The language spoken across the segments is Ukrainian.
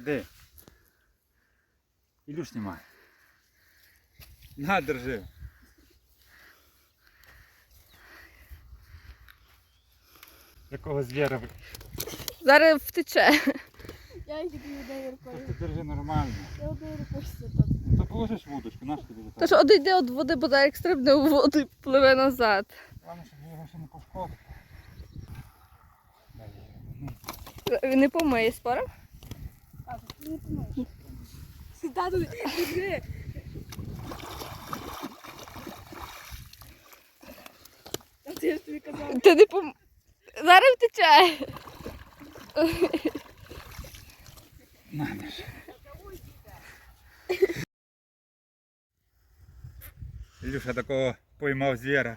Іди. Ілюш знімай. На, держи. Якого звіра ви? Зараз втече. Я їду однією рукою. держи нормально. Я однією рукою сюди тут. То положиш вудочку, наш тобі до Тож одійди від води, бо зараз стрибне у воду і пливе назад. Главное, щоб його ще не його. Ну, Не помиє спора. А, тут ти не помиєш. Сюди туди. Іди. А ти ж тобі казав. Ти не пом... Зараз втече. На, Міш. Ілюша такого поймав звіра.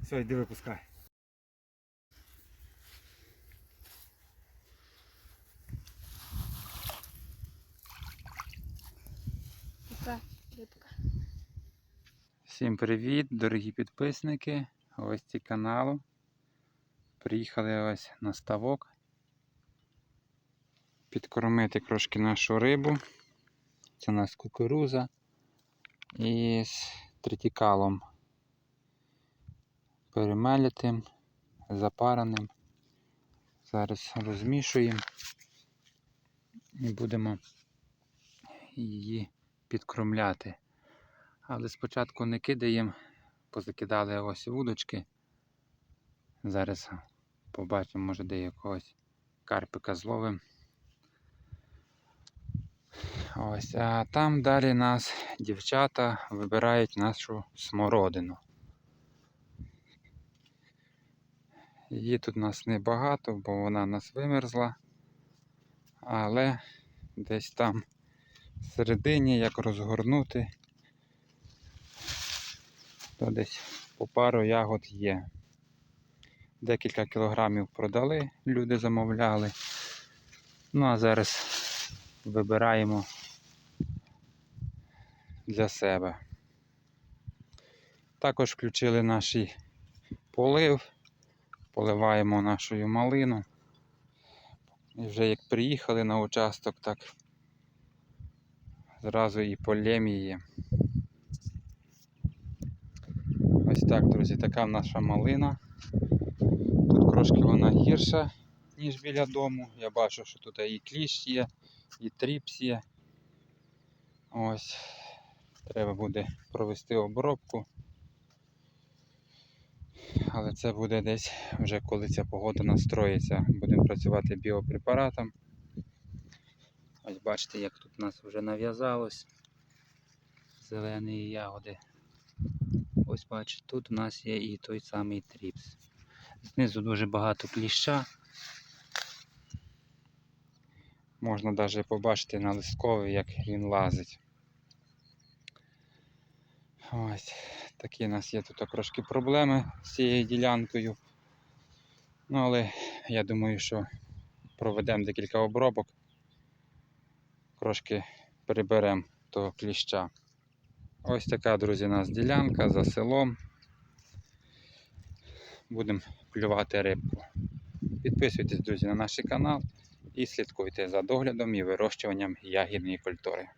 Все, йди випускай. Така рибка. Всім привіт, дорогі підписники, гості каналу. Приїхали ось на ставок. Підкормити трошки нашу рибу. Це у нас кукуруза із тритікалом. Перемелятим, запараним. Зараз розмішуємо і будемо її підкормляти. Але спочатку не кидаємо, позакидали ось вудочки. Зараз побачимо, може де якогось карпика зловимо. Ось, а там далі нас дівчата вибирають нашу смородину. Її тут у нас небагато, бо вона у нас вимерзла. Але десь там всередині, як розгорнути, то десь по пару ягод є. Декілька кілограмів продали, люди замовляли. Ну а зараз вибираємо для себе. Також включили наш полив, поливаємо нашу малину. І вже як приїхали на участок, так зразу і полємо її. Ось так, друзі, така наша малина. Тут трошки вона гірша, ніж біля дому. Я бачу, що тут і кліщ є, і тріпс є. Ось. Треба буде провести обробку. Але це буде десь вже коли ця погода настроїться. Будемо працювати біопрепаратом. Ось бачите, як тут у нас вже нав'язалось зелені ягоди. Ось бачите, тут у нас є і той самий тріпс. Знизу дуже багато кліща. Можна навіть побачити на листкові, як він лазить. Ось такі у нас є тут трошки проблеми з цією ділянкою. Ну, але я думаю, що проведемо декілька обробок. Трошки приберемо того кліща. Ось така, друзі, у нас ділянка за селом. Будемо клювати рибку. Підписуйтесь, друзі, на наш канал і слідкуйте за доглядом і вирощуванням ягідної культури.